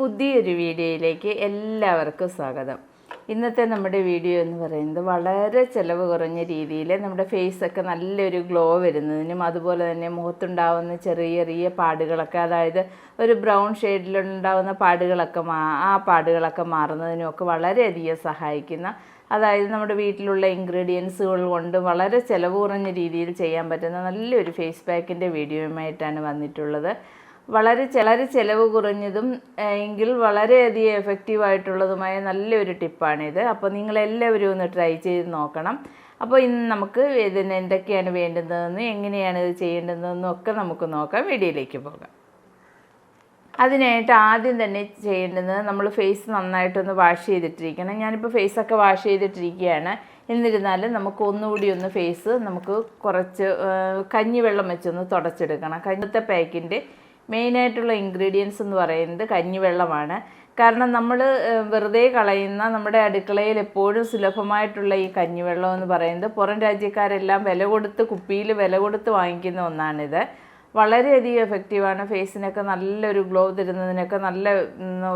പുതിയൊരു വീഡിയോയിലേക്ക് എല്ലാവർക്കും സ്വാഗതം. ഇന്നത്തെ നമ്മുടെ വീഡിയോ എന്ന് പറയുന്നത് വളരെ ചിലവ് കുറഞ്ഞ രീതിയിൽ നമ്മുടെ ഫേസൊക്കെ നല്ലൊരു ഗ്ലോ വരുന്നതിനും അതുപോലെ തന്നെ മുഖത്തുണ്ടാവുന്ന ചെറിയ ചെറിയ പാടുകളൊക്കെ അതായത് ഒരു ബ്രൗൺ ഷെയ്ഡിലുണ്ടാവുന്ന പാടുകളൊക്കെ മാ ആ പാടുകളൊക്കെ മാറുന്നതിനും ഒക്കെ വളരെയധികം സഹായിക്കുന്ന അതായത് നമ്മുടെ വീട്ടിലുള്ള ഇൻഗ്രീഡിയൻസുകൾ കൊണ്ട് വളരെ ചിലവ് കുറഞ്ഞ രീതിയിൽ ചെയ്യാൻ പറ്റുന്ന നല്ലൊരു ഫേസ് പാക്കിന്റെ വീഡിയോയുമായിട്ടാണ് വന്നിട്ടുള്ളത്. വളരെ വളരെ ചിലവ് കുറഞ്ഞതും എങ്കിൽ വളരെയധികം എഫക്റ്റീവ് ആയിട്ടുള്ളതുമായ നല്ലൊരു ടിപ്പാണിത് അപ്പോൾ നിങ്ങളെല്ലാവരും ഒന്ന് ട്രൈ ചെയ്ത് നോക്കണം. അപ്പോൾ ഇന്ന് നമുക്ക് ഇതിന് എന്തൊക്കെയാണ് വേണ്ടുന്നതെന്ന് എങ്ങനെയാണ് ഇത് ചെയ്യേണ്ടതെന്നും ഒക്കെ നമുക്ക് നോക്കാം. വീഡിയോയിലേക്ക് പോകാം. അതിനായിട്ട് ആദ്യം തന്നെ ചെയ്യേണ്ടത് നമ്മൾ ഫേസ് നന്നായിട്ടൊന്ന് വാഷ് ചെയ്തിട്ടിരിക്കണം. ഞാനിപ്പോൾ ഫേസൊക്കെ വാഷ് ചെയ്തിട്ടിരിക്കുകയാണ്. എന്നിരുന്നാലും നമുക്ക് ഒന്നുകൂടി ഒന്ന് ഫേസ് നമുക്ക് കുറച്ച് കഞ്ഞിവെള്ളം വെച്ചൊന്ന് തുടച്ചെടുക്കണം. കഞ്ഞത്തെ പാക്കിന്റെ മെയിനായിട്ടുള്ള ഇൻഗ്രീഡിയൻസ് എന്ന് പറയുന്നത് കഞ്ഞിവെള്ളമാണ്. കാരണം നമ്മൾ വെറുതെ കളയുന്ന നമ്മുടെ അടുക്കളയിൽ എപ്പോഴും സുലഭമായിട്ടുള്ള ഈ കഞ്ഞിവെള്ളം എന്ന് പറയുന്നത് പുറം രാജ്യക്കാരെല്ലാം വില കൊടുത്ത് കുപ്പിയിൽ വില കൊടുത്ത് വാങ്ങിക്കുന്ന ഒന്നാണിത്. വളരെയധികം എഫക്റ്റീവാണ് ഫേസിനൊക്കെ നല്ലൊരു ഗ്ലോ തരുന്നതിനൊക്കെ നല്ല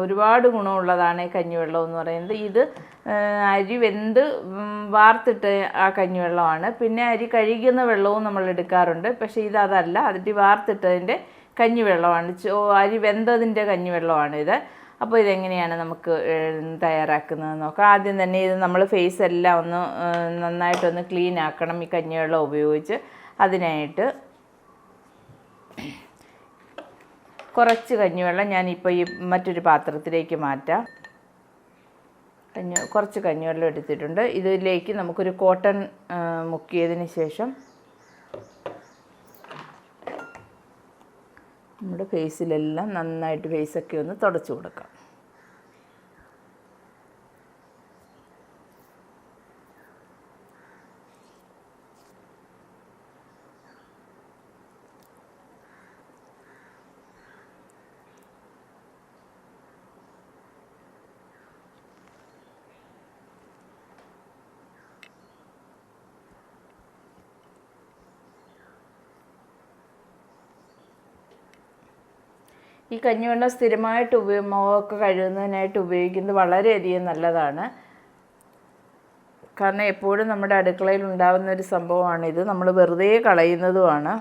ഒരുപാട് ഗുണമുള്ളതാണ് ഈ കഞ്ഞിവെള്ളം എന്ന് പറയുന്നത്. ഇത് അരി വെന്ത് വാർത്തിട്ട് ആ കഞ്ഞിവെള്ളമാണ്. പിന്നെ അരി കഴുകുന്ന വെള്ളവും നമ്മൾ എടുക്കാറുണ്ട്. പക്ഷേ ഇത് അതല്ല. അരി വാർത്തിട്ടതിന്റെ കഞ്ഞിവെള്ളമാണ്. ചോ അരി വെന്തതിന്റെ കഞ്ഞിവെള്ളമാണ് ഇത്. അപ്പോൾ ഇതെങ്ങനെയാണ് നമുക്ക് തയ്യാറാക്കുന്നത് നോക്കാം. ആദ്യം തന്നെ ഇത് നമ്മൾ ഫേസ് എല്ലാം ഒന്ന് നന്നായിട്ടൊന്ന് ക്ലീൻ ആക്കണം ഈ കഞ്ഞിവെള്ളം ഉപയോഗിച്ച്. അതിനായിട്ട് കുറച്ച് കഞ്ഞിവെള്ളം ഞാനിപ്പോൾ ഈ മറ്റൊരു പാത്രത്തിലേക്ക് മാറ്റാം. കഞ്ഞി കുറച്ച് കഞ്ഞിവെള്ളം എടുത്തിട്ടുണ്ട്. ഇതിലേക്ക് നമുക്കൊരു കോട്ടൺ മുക്കിയതിന് ശേഷം നമ്മുടെ ഫേസിലെല്ലാം നന്നായിട്ട് ഫേസൊക്കെ ഒന്ന് തുടച്ചു കൊടുക്കാം. ഈ കഞ്ഞിവെള്ളം സ്ഥിരമായിട്ട് ഉപയോഗ മുഖമൊക്കെ കഴുകുന്നതിനായിട്ട് ഉപയോഗിക്കുന്നത് വളരെയധികം നല്ലതാണ്. കാരണം എപ്പോഴും നമ്മുടെ അടുക്കളയിൽ ഉണ്ടാകുന്ന ഒരു സംഭവമാണിത് നമ്മൾ വെറുതെ കളയുന്നതുമാണ്.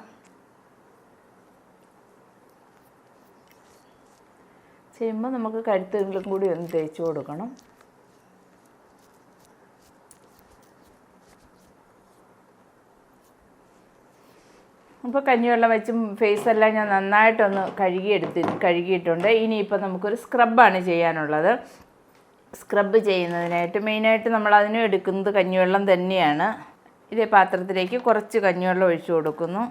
ചെയ്യുമ്പോൾ നമുക്ക് കഴുത്തുകളിലും കൂടി ഒന്ന് തേച്ച് കൊടുക്കണം. അപ്പോൾ കഞ്ഞിവെള്ളം വെച്ചും ഫേസെല്ലാം ഞാൻ നന്നായിട്ടൊന്ന് കഴുകിയെടുത്തി കഴുകിയിട്ടുണ്ട്. ഇനിയിപ്പോൾ നമുക്കൊരു സ്ക്രബാണ് ചെയ്യാനുള്ളത്. സ്ക്രബ് ചെയ്യുന്നതിനായിട്ട് മെയിനായിട്ട് നമ്മൾ അതിനും എടുക്കുന്നത് കഞ്ഞിവെള്ളം തന്നെയാണ്. ഇതേ പാത്രത്തിലേക്ക് കുറച്ച് കഞ്ഞിവെള്ളം ഒഴിച്ചു കൊടുക്കുന്നു.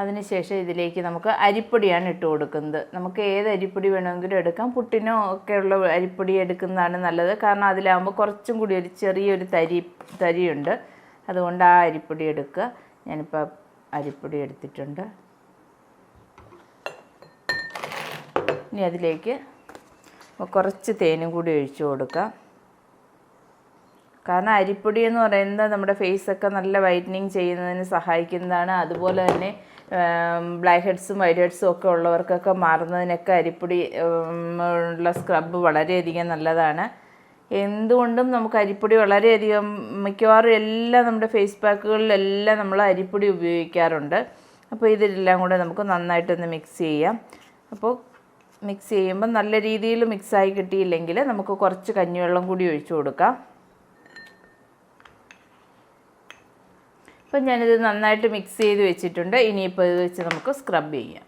അതിനുശേഷം ഇതിലേക്ക് നമുക്ക് അരിപ്പൊടിയാണ് ഇട്ട് കൊടുക്കുന്നത്. നമുക്ക് ഏത് അരിപ്പൊടി വേണമെങ്കിലും എടുക്കാം. പുട്ടിനോ ഒക്കെ ഉള്ള അരിപ്പൊടി എടുക്കുന്നതാണ് നല്ലത്. കാരണം അതിലാകുമ്പോൾ കുറച്ചും കൂടി ഒരു ചെറിയൊരു തരി തരിയുണ്ട്. അതുകൊണ്ട് ആ അരിപ്പൊടി എടുക്കുക. ഞാനിപ്പോൾ അരിപ്പൊടി എടുത്തിട്ടുണ്ട്. ഇനി അതിലേക്ക് കുറച്ച് തേനും കൂടി ഒഴിച്ചു കൊടുക്കാം. കാരണം അരിപ്പൊടി എന്ന് പറയുന്നത് നമ്മുടെ ഫേസൊക്കെ നല്ല വൈറ്റനിങ് ചെയ്യുന്നതിന് സഹായിക്കുന്നതാണ്. അതുപോലെ തന്നെ ബ്ലാക്ക് ഹെഡ്സും വൈറ്റ് ഹെഡ്സും ഒക്കെ ഉള്ളവർക്കൊക്കെ മാറുന്നതിനൊക്കെ അരിപ്പൊടി ഉള്ള സ്ക്രബ് വളരെയധികം നല്ലതാണ്. എന്തുകൊണ്ടും നമുക്ക് അരിപ്പൊടി വളരെയധികം മിക്കവാറും എല്ലാം നമ്മുടെ ഫേസ് പാക്കുകളിലെല്ലാം നമ്മൾ അരിപ്പൊടി ഉപയോഗിക്കാറുണ്ട്. അപ്പോൾ ഇതിലെല്ലാം കൂടെ നമുക്ക് നന്നായിട്ടൊന്ന് മിക്സ് ചെയ്യാം. അപ്പോൾ മിക്സ് ചെയ്യുമ്പോൾ നല്ല രീതിയിൽ മിക്സായി കിട്ടിയില്ലെങ്കിൽ നമുക്ക് കുറച്ച് കഞ്ഞിവെള്ളം കൂടി ഒഴിച്ചു കൊടുക്കാം. അപ്പം ഞാനിത് നന്നായിട്ട് മിക്സ് ചെയ്ത് വെച്ചിട്ടുണ്ട്. ഇനിയിപ്പോൾ ഇത് വെച്ച് നമുക്ക് സ്ക്രബ് ചെയ്യാം.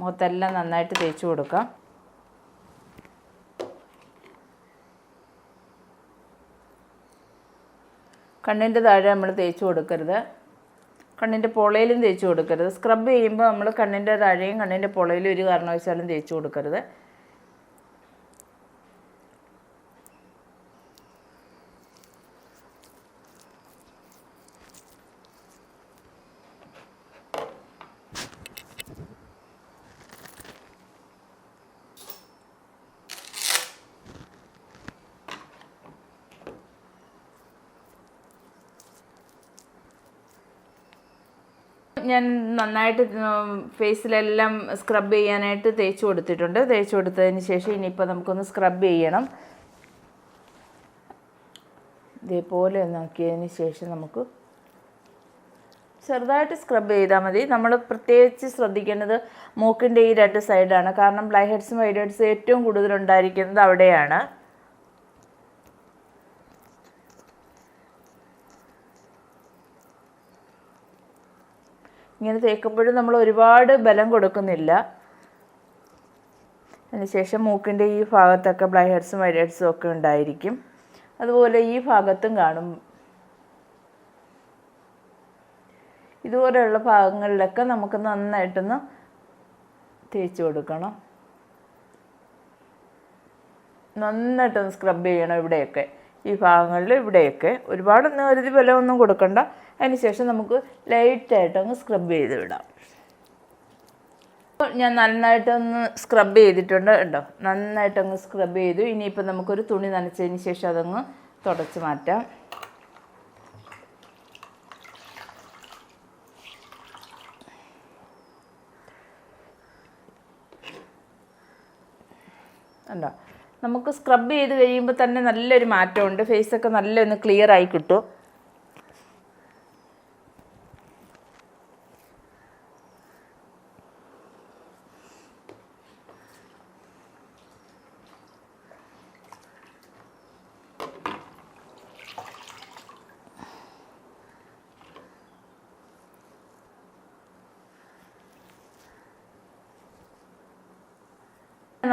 മുഖത്തെല്ലാം നന്നായിട്ട് തേച്ച് കൊടുക്കാം. കണ്ണിന്റെ താഴെ നമ്മൾ തേച്ച് കൊടുക്കരുത്. കണ്ണിന്റെ പൊളയിലും തേച്ച് കൊടുക്കരുത്. സ്ക്രബ് ചെയ്യുമ്പോൾ നമ്മൾ കണ്ണിന്റെ താഴെയും കണ്ണിന്റെ പൊളയിലും ഒരു കാരണവശാലും തേച്ച് കൊടുക്കരുത്. ഞാൻ നന്നായിട്ട് ഫേസിലെല്ലാം സ്ക്രബ് ചെയ്യാനായിട്ട് തേച്ച് കൊടുത്തിട്ടുണ്ട്. തേച്ച് കൊടുത്തതിന് ശേഷം ഇനിയിപ്പോൾ നമുക്കൊന്ന് സ്ക്രബ് ചെയ്യണം. ഇതേപോലെ ഒന്നാക്കിയതിന് ശേഷം നമുക്ക് ചെറുതായിട്ട് സ്ക്രബ് ചെയ്താൽ മതി. നമ്മൾ പ്രത്യേകിച്ച് ശ്രദ്ധിക്കേണ്ടത് മൂക്കിന്റെ ഈ രണ്ട് സൈഡാണ് കാരണം ബ്ലാക്ക് ഹെഡ്സും വൈറ്റ് ഹെഡ്സും ഏറ്റവും കൂടുതൽ ഉണ്ടായിരിക്കുന്നത് അവിടെയാണ്. ഇങ്ങനെ തേക്കുമ്പോഴും നമ്മൾ ഒരുപാട് ബലം കൊടുക്കുന്നില്ല. അതിനുശേഷം മൂക്കിന്റെ ഈ ഭാഗത്തൊക്കെ ബ്ലൈഹെഡ്സും ഹെഡ്സും ഒക്കെ ഉണ്ടായിരിക്കും. അതുപോലെ ഈ ഭാഗത്തും കാണും. ഇതുപോലെയുള്ള ഭാഗങ്ങളിലൊക്കെ നമുക്ക് നന്നായിട്ടൊന്ന് തേച്ച് കൊടുക്കണം. നന്നായിട്ടൊന്ന് സ്ക്രബ് ചെയ്യണം ഇവിടെയൊക്കെ. ഈ ഭാഗങ്ങളിൽ ഇവിടെയൊക്കെ. ഒരുപാടൊന്നും കരുതി ബലമൊന്നും കൊടുക്കണ്ട. അതിനുശേഷം നമുക്ക് ലൈറ്റായിട്ട് അങ്ങ് സ്ക്രബ് ചെയ്ത് വിടാം ഞാൻ നന്നായിട്ടൊന്ന് സ്ക്രബ് ചെയ്തിട്ടുണ്ട് കേട്ടോ നന്നായിട്ടങ്ങ് സ്ക്രബ് ചെയ്തു. ഇനിയിപ്പോൾ നമുക്കൊരു തുണി നനച്ചതിന് ശേഷം അതങ്ങ് തുടച്ച് മാറ്റാം. ഉണ്ടോ നമുക്ക് സ്ക്രബ് ചെയ്ത് കഴിയുമ്പോൾ തന്നെ നല്ലൊരു മാറ്റമുണ്ട്. ഫേസൊക്കെ നല്ലൊന്ന് ക്ലിയർ ആയി കിട്ടും.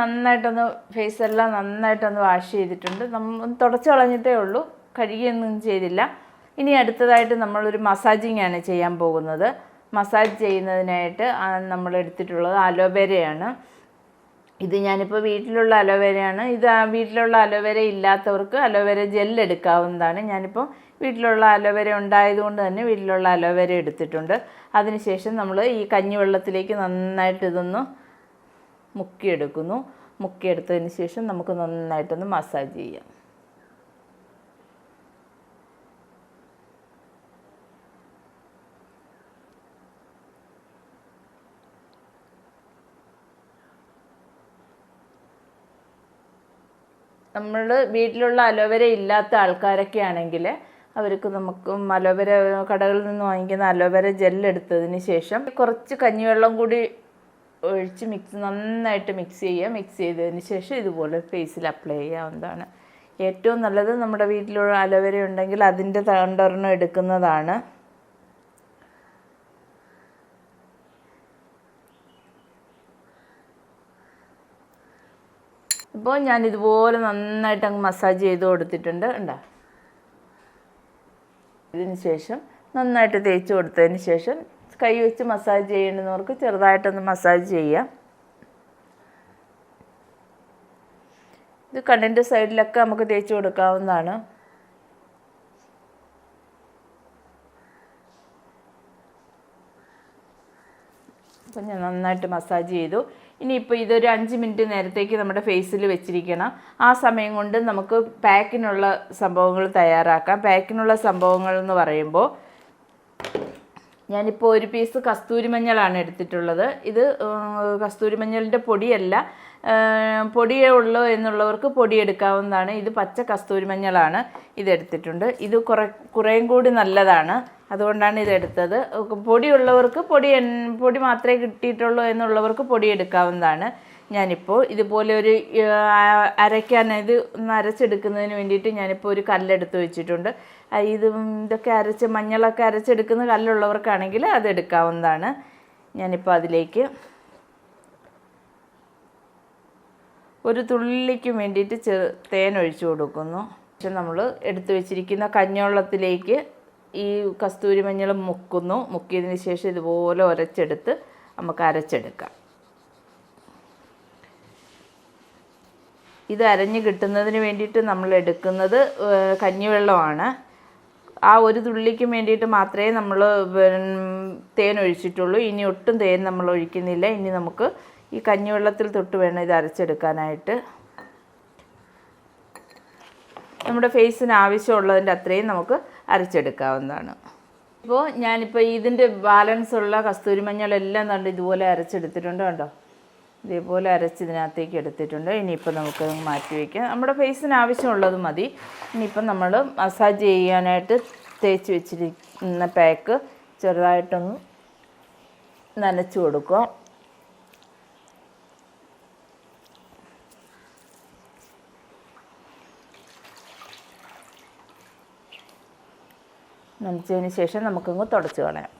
നന്നായിട്ടൊന്ന് ഫേസ് എല്ലാം നന്നായിട്ടൊന്ന് വാഷ് ചെയ്തിട്ടുണ്ട്. നമ്മൾ തുടച്ചു കളഞ്ഞിട്ടേ ഉള്ളൂ. കഴുകിയൊന്നും ചെയ്തില്ല. ഇനി അടുത്തതായിട്ട് നമ്മളൊരു മസാജിങ് ആണ് ചെയ്യാൻ പോകുന്നത്. മസാജ് ചെയ്യുന്നതിനായിട്ട് നമ്മൾ എടുത്തിട്ടുള്ളത് അലോവേരയാണ്. ഇത് ഞാനിപ്പോൾ വീട്ടിലുള്ള അലോവേരയാണ്. ഇത് വീട്ടിലുള്ള അലോവേര ഇല്ലാത്തവർക്ക് അലോവേര ജെൽ എടുക്കാവുന്നതാണ്. ഞാനിപ്പോൾ വീട്ടിലുള്ള അലോവേര ഉണ്ടായതുകൊണ്ട് തന്നെ വീട്ടിലുള്ള അലോവേര എടുത്തിട്ടുണ്ട്. അതിനുശേഷം നമ്മൾ ഈ കഞ്ഞിവെള്ളത്തിലേക്ക് നന്നായിട്ട് ഇതൊന്ന് മുക്കിയെടുക്കുന്നു. മുക്കിയെടുത്തതിന് ശേഷം നമുക്ക് നന്നായിട്ടൊന്ന് മസാജ് ചെയ്യാം. നമ്മൾ വീട്ടിലുള്ള അലോവേര ഇല്ലാത്ത ആൾക്കാരൊക്കെ ആണെങ്കിൽ അവർക്ക് നമുക്ക് അലോവേര കടകളിൽ നിന്ന് വാങ്ങിക്കുന്ന അലോവേര ജെല്ലെടുത്തതിന് ശേഷം കുറച്ച് കഞ്ഞിവെള്ളം കൂടി ഒഴിച്ച് മിക്സ് നന്നായിട്ട് മിക്സ് ചെയ്യുക. മിക്സ് ചെയ്തതിന് ശേഷം ഇതുപോലെ ഫേസിൽ അപ്ലൈ ചെയ്യാവുന്നതാണ്. ഏറ്റവും നല്ലത് നമ്മുടെ വീട്ടിലുള്ള അലോവേര ഉണ്ടെങ്കിൽ അതിന്റെ തണ്ടൊരെണ്ണം എടുക്കുന്നതാണ്. ഇപ്പോൾ ഞാൻ ഇതുപോലെ നന്നായിട്ട് അങ്ങ് മസാജ് ചെയ്ത് കൊടുത്തിട്ടുണ്ട്. ഉണ്ടോ ഇതിന് ശേഷം നന്നായിട്ട് തേച്ച് കൊടുത്തതിന് ശേഷം കൈ വെച്ച് മസാജ് ചെയ്യേണ്ടുന്നവർക്ക് ചെറുതായിട്ടൊന്ന് മസാജ് ചെയ്യാം. ഇത് കണ്ണിന്റെ സൈഡിലൊക്കെ നമുക്ക് തേച്ച് കൊടുക്കാവുന്നതാണ്. അപ്പം ഞാൻ നന്നായിട്ട് മസാജ് ചെയ്തു. ഇനിയിപ്പോൾ ഇതൊരു അഞ്ച് മിനിറ്റ് നേരത്തേക്ക് നമ്മുടെ ഫേസിൽ വെച്ചിരിക്കണം. ആ സമയം കൊണ്ട് നമുക്ക് പാക്കിനുള്ള സംഭവങ്ങൾ തയ്യാറാക്കാം. പാക്കിനുള്ള സംഭവങ്ങൾ എന്ന് പറയുമ്പോൾ ഞാനിപ്പോൾ ഒരു പീസ് കസ്തൂരി മഞ്ഞളാണ് എടുത്തിട്ടുള്ളത്. ഇത് കസ്തൂരി മഞ്ഞളിന്റെ പൊടിയല്ല. പൊടിയേ ഉള്ളൂ എന്നുള്ളവർക്ക് പൊടി എടുക്കാവുന്നതാണ് ഇത് പച്ച കസ്തൂരി മഞ്ഞളാണ് ഇതെടുത്തിട്ടുണ്ട്. ഇത് കുറേ കുറേയും കൂടി നല്ലതാണ്. അതുകൊണ്ടാണ് ഇതെടുത്തത്. പൊടിയുള്ളവർക്ക് പൊടി പൊടി മാത്രമേ കിട്ടിയിട്ടുള്ളൂ എന്നുള്ളവർക്ക് പൊടി എടുക്കാവുന്നതാണ് ഞാനിപ്പോൾ ഇതുപോലെ ഒരു അരയ്ക്കാൻ ഇത് ഒന്ന് അരച്ചെടുക്കുന്നതിന് വേണ്ടിയിട്ട് ഞാനിപ്പോൾ ഒരു കല്ലെടുത്ത് വെച്ചിട്ടുണ്ട്. ഇത് ഇതൊക്കെ അരച്ച് മഞ്ഞളൊക്കെ അരച്ചെടുക്കുന്ന കല്ലുള്ളവർക്കാണെങ്കിൽ അത് എടുക്കാവുന്നതാണ് ഞാനിപ്പോൾ അതിലേക്ക് ഒരു തുള്ളിക്ക് വേണ്ടിയിട്ട് ചെറു തേൻ ഒഴിച്ചു കൊടുക്കുന്നു. പക്ഷെ നമ്മൾ എടുത്തു വെച്ചിരിക്കുന്ന കഞ്ഞോളത്തിലേക്ക് ഈ കസ്തൂരി മഞ്ഞൾ മുക്കുന്നു. മുക്കിയതിന് ശേഷം ഇതുപോലെ ഉരച്ചെടുത്ത് നമുക്ക് അരച്ചെടുക്കാം. ഇത് അരഞ്ഞ് കിട്ടുന്നതിന് വേണ്ടിയിട്ട് നമ്മൾ എടുക്കുന്നത് കഞ്ഞിവെള്ളമാണ്. ആ ഒരു തുള്ളിക്ക് വേണ്ടിയിട്ട് മാത്രമേ നമ്മൾ തേൻ ഒഴിച്ചിട്ടുള്ളൂ. ഇനി ഒട്ടും തേൻ നമ്മൾ ഒഴിക്കുന്നില്ല. ഇനി നമുക്ക് ഈ കഞ്ഞിവെള്ളത്തിൽ തൊട്ട് വേണം ഇത് അരച്ചെടുക്കാനായിട്ട്. നമ്മുടെ ഫേസിന് ആവശ്യമുള്ളതിന്റെ അത്രയും നമുക്ക് അരച്ചെടുക്കാവുന്നതാണ്. ഇപ്പോൾ ഞാനിപ്പോൾ ഇതിന്റെ ബാലൻസ് ഉള്ള കസ്തൂരി മഞ്ഞളെല്ലാം കണ്ട് ഇതുപോലെ അരച്ചെടുത്തിട്ടുണ്ട് കണ്ടോ? ഇതേപോലെ അരച്ച് ഇതിനകത്തേക്ക് എടുത്തിട്ടുണ്ട്. ഇനിയിപ്പോൾ നമുക്ക് മാറ്റി വയ്ക്കാം നമ്മുടെ ഫേസിന് ആവശ്യമുള്ളത് മതി. ഇനിയിപ്പം നമ്മൾ മസാജ് ചെയ്യാനായിട്ട് തേച്ച് വെച്ചിരിക്കുന്ന പാക്ക് ചെറുതായിട്ടൊന്ന് നനച്ചു കൊടുക്കുക. നനച്ചതിന് ശേഷം നമുക്കങ്ങ് തുടച്ച് കളയാം.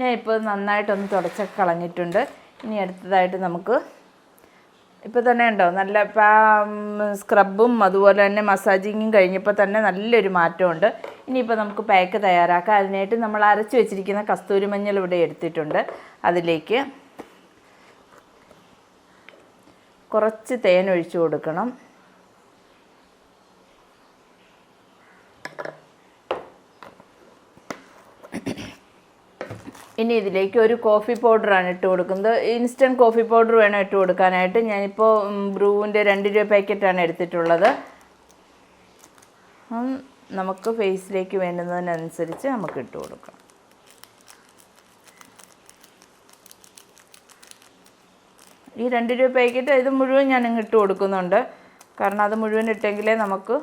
ഞാൻ ഇപ്പോൾ നന്നായിട്ടൊന്ന് തുടച്ചൊക്കെ കളഞ്ഞിട്ടുണ്ട്. ഇനി അടുത്തതായിട്ട് നമുക്ക് ഇപ്പോൾ തന്നെ ഉണ്ടോ? നല്ല സ്ക്രബും അതുപോലെ തന്നെ മസാജിങ്ങും കഴിഞ്ഞപ്പോൾ തന്നെ നല്ലൊരു മാറ്റമുണ്ട്. ഇനിയിപ്പോൾ നമുക്ക് പാക്ക് തയ്യാറാക്കാം. അതിനായിട്ട് നമ്മൾ അരച്ച് വെച്ചിരിക്കുന്ന കസ്തൂരി മഞ്ഞൾ ഇവിടെ എടുത്തിട്ടുണ്ട്. അതിലേക്ക് കുറച്ച് തേൻ ഒഴിച്ചു കൊടുക്കണം. ഇനി ഇതിലേക്ക് ഒരു കോഫി പൗഡറാണ് ഇട്ട് കൊടുക്കുന്നത്. ഇൻസ്റ്റന്റ് കോഫി പൗഡർ വേണം ഇട്ട് കൊടുക്കാനായിട്ട്. ഞാനിപ്പോൾ ബ്രൂവിന്റെ രണ്ട് രൂപ പാക്കറ്റാണ് എടുത്തിട്ടുള്ളത്. നമുക്ക് ഫേസിലേക്ക് വേണ്ടുന്നതിനനുസരിച്ച് നമുക്ക് ഇട്ട് കൊടുക്കാം. ഈ രണ്ട് രൂപ പാക്കറ്റ് ഇത് മുഴുവൻ ഞാൻ ഇട്ട് കൊടുക്കുന്നുണ്ട്. കാരണം അത് മുഴുവൻ ഇട്ടെങ്കിലേ നമുക്ക്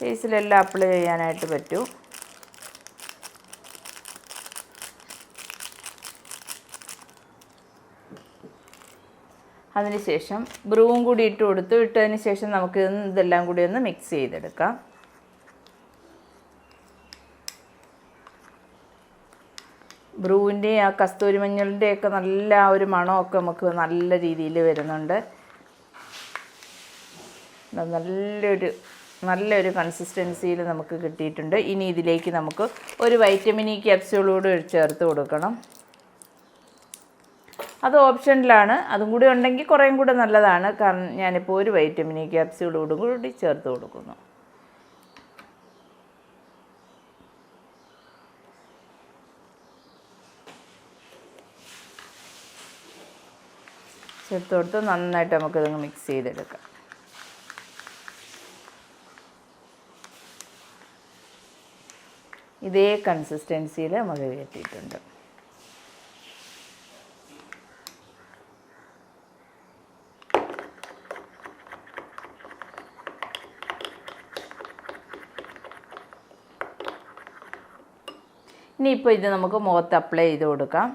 ഫേസിലെല്ലാം അപ്ലൈ ചെയ്യാനായിട്ട് പറ്റൂ. അതിനുശേഷം ബ്രൂവും കൂടി ഇട്ട് കൊടുത്തു. ഇട്ടതിന് ശേഷം നമുക്ക് ഇതെല്ലാം കൂടി ഒന്ന് മിക്സ് ചെയ്തെടുക്കാം. ബ്രൂവിന്റെ ആ കസ്തൂരി മഞ്ഞളിന്റെയൊക്കെ നല്ല ആ ഒരു മണമൊക്കെ നമുക്ക് നല്ല രീതിയിൽ വരുന്നുണ്ട്. നല്ലൊരു നല്ലൊരു കൺസിസ്റ്റൻസിയിൽ നമുക്ക് കിട്ടിയിട്ടുണ്ട്. ഇനി ഇതിലേക്ക് നമുക്ക് ഒരു വൈറ്റമിൻ ഇ ക്യാപ്സ്യൂൾ കൂടി ചേർത്ത് കൊടുക്കണം. അത് ഓപ്ഷനിലാണ്. അതും കൂടി ഉണ്ടെങ്കിൽ കുറേയും കൂടെ നല്ലതാണ്. കാരണം ഞാനിപ്പോൾ ഒരു വൈറ്റമിൻ ഇ ക്യാപ്സ്യൂളോടും കൂടി ചേർത്ത് കൊടുക്കുന്നു. ചേർത്ത് കൊടുത്ത് നന്നായിട്ട് നമുക്കിതങ്ങ് മിക്സ് ചെയ്തെടുക്കാം. ഇതേ കൺസിസ്റ്റൻസിയിൽ നമുക്ക് കിട്ടിയിട്ടുണ്ട്. ഇനിയിപ്പോൾ ഇത് നമുക്ക് മുഖത്ത് അപ്ലൈ ചെയ്ത് കൊടുക്കാം.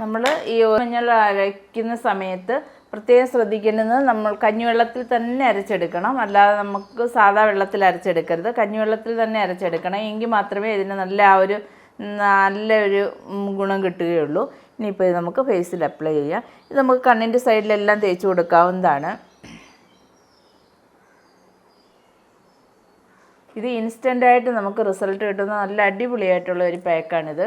നമ്മൾ ഈ മഞ്ഞൾ അരയ്ക്കുന്ന സമയത്ത് പ്രത്യേകം ശ്രദ്ധിക്കേണ്ടത് നമ്മൾ കഞ്ഞിവെള്ളത്തിൽ തന്നെ അരച്ചെടുക്കണം. അല്ലാതെ നമുക്ക് സാധാ വെള്ളത്തിൽ അരച്ചെടുക്കരുത്. കഞ്ഞിവെള്ളത്തിൽ തന്നെ അരച്ചെടുക്കണം. എങ്കിൽ മാത്രമേ ഇതിന് നല്ല ആ ഒരു നല്ല ഒരു ഗുണം കിട്ടുകയുള്ളൂ. ഇനിയിപ്പോൾ നമുക്ക് ഫേസിൽ അപ്ലൈ ചെയ്യാം. ഇത് നമുക്ക് കണ്ണിന്റെ സൈഡിലെല്ലാം തേച്ച് കൊടുക്കാവുന്നതാണ്. ഇത് ഇൻസ്റ്റന്റായിട്ട് നമുക്ക് റിസൾട്ട് കിട്ടുന്ന നല്ല അടിപൊളിയായിട്ടുള്ള ഒരു പാക്കാണിത്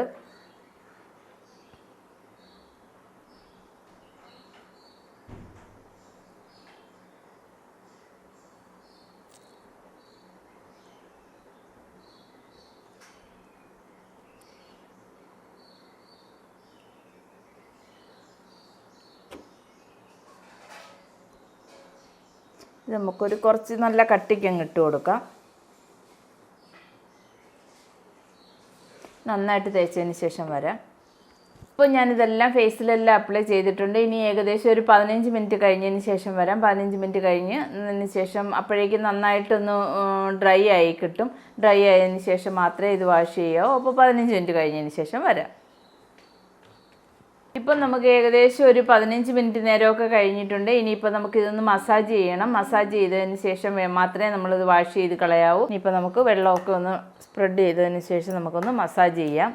ഇത് നമുക്കൊരു കുറച്ച് നല്ല കട്ടിക്കങ്ങ് ഇട്ട് കൊടുക്കാം. നന്നായിട്ട് തേച്ചതിന് ശേഷം വരാം. ഇപ്പോൾ ഞാനിതെല്ലാം ഫേസിലെല്ലാം അപ്ലൈ ചെയ്തിട്ടുണ്ട്. ഇനി ഏകദേശം ഒരു പതിനഞ്ച് മിനിറ്റ് കഴിഞ്ഞതിന് ശേഷം വരാം. പതിനഞ്ച് മിനിറ്റ് കഴിഞ്ഞ് അതിന് ശേഷം അപ്പോഴേക്കും നന്നായിട്ടൊന്ന് ഡ്രൈ ആയി കിട്ടും. ഡ്രൈ ആയതിന് ശേഷം മാത്രമേ ഇത് വാഷ് ചെയ്യാവൂ. അപ്പോൾ പതിനഞ്ച് മിനിറ്റ് കഴിഞ്ഞതിന് ശേഷം വരാം. ഇപ്പം നമുക്ക് ഏകദേശം ഒരു പതിനഞ്ച് മിനിറ്റ് നേരമൊക്കെ കഴിഞ്ഞിട്ടുണ്ട്. ഇനിയിപ്പോൾ നമുക്ക് ഇതൊന്ന് മസാജ് ചെയ്യണം. മസാജ് ചെയ്തതിന് ശേഷം മാത്രമേ നമ്മളിത് വാഷ് ചെയ്ത് കളയാവൂ. ഇനിയിപ്പോൾ നമുക്ക് വെള്ളമൊക്കെ ഒന്ന് സ്പ്രെഡ് ചെയ്തതിന് ശേഷം നമുക്കൊന്ന് മസാജ് ചെയ്യാം.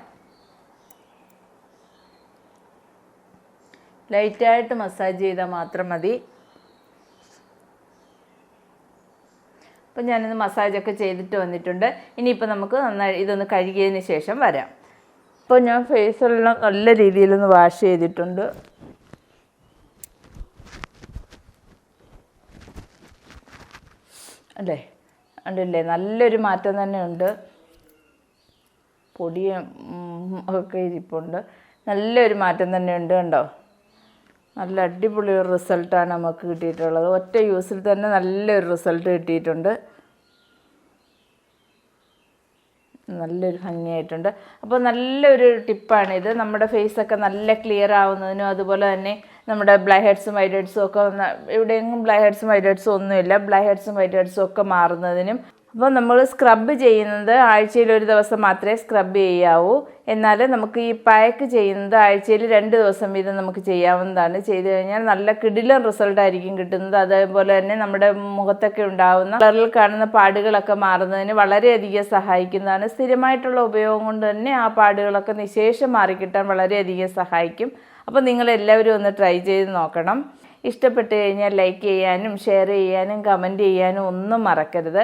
ലൈറ്റായിട്ട് മസാജ് ചെയ്താൽ മാത്രം മതി. അപ്പം ഞാനിത് മസാജൊക്കെ ചെയ്തിട്ട് വന്നിട്ടുണ്ട്. ഇനിയിപ്പോൾ നമുക്ക് നന്നായി ഇതൊന്ന് കഴുകിയതിന് ശേഷം വരാം. ഇപ്പോൾ ഞാൻ ഫേസെല്ലാം നല്ല രീതിയിലൊന്ന് വാഷ് ചെയ്തിട്ടുണ്ട്. അല്ലേ? ഉണ്ടല്ലേ നല്ലൊരു മാറ്റം തന്നെ ഉണ്ട് പൊടിയും ഒക്കെ ഇരിപ്പുണ്ട്. നല്ലൊരു മാറ്റം തന്നെ ഉണ്ട് കണ്ടോ? നല്ല അടിപൊളി ഒരു റിസൾട്ടാണ് നമുക്ക് കിട്ടിയിട്ടുള്ളത്. ഒറ്റ യൂസിൽ തന്നെ നല്ലൊരു റിസൾട്ട് കിട്ടിയിട്ടുണ്ട്. നല്ലൊരു ഭംഗിയായിട്ടുണ്ട്. അപ്പോൾ നല്ലൊരു ടിപ്പാണിത്. നമ്മുടെ ഫേസൊക്കെ നല്ല ക്ലിയർ ആവുന്നതിനും അതുപോലെ തന്നെ നമ്മുടെ ഹെഡ്സും വൈറ്റ് ഹെഡ്സും ഒക്കെ എവിടെയെങ്കിലും ബ്ലാക്ക് ഹെഡ്സും വൈറ്റ് ഹെഡ്സും ഒന്നുമില്ല. ബ്ലാക്ക് ഹെഡ്സും വൈറ്റ് ഹെഡ്സും ഒക്കെ മാറുന്നതിനും അപ്പോൾ നമ്മൾ സ്ക്രബ് ചെയ്യുന്നത് ആഴ്ചയിൽ ഒരു ദിവസം മാത്രമേ സ്ക്രബ് ചെയ്യാവൂ. എന്നാൽ നമുക്ക് ഈ പാക്ക് ചെയ്യുന്നത് ആഴ്ചയിൽ രണ്ട് ദിവസം വീതം നമുക്ക് ചെയ്യാവുന്നതാണ്. ചെയ്തു കഴിഞ്ഞാൽ നല്ല കിടിലൻ റിസൾട്ട് ആയിരിക്കും കിട്ടുന്നത്. അതേപോലെ തന്നെ നമ്മുടെ മുഖത്തൊക്കെ ഉണ്ടാകുന്ന കളറിൽ കാണുന്ന പാടുകളൊക്കെ മാറുന്നതിന് വളരെയധികം സഹായിക്കുന്നതാണ്. സ്ഥിരമായിട്ടുള്ള ഉപയോഗം കൊണ്ട് തന്നെ ആ പാടുകളൊക്കെ നിശേഷം മാറിക്കിട്ടാൻ വളരെയധികം സഹായിക്കും. അപ്പോൾ നിങ്ങൾ എല്ലാവരും ഒന്ന് ട്രൈ ചെയ്ത് നോക്കണം. ഇഷ്ടപ്പെട്ട് കഴിഞ്ഞാൽ ലൈക്ക് ചെയ്യാനും ഷെയർ ചെയ്യാനും കമന്റ് ചെയ്യാനും ഒന്നും മറക്കരുത്.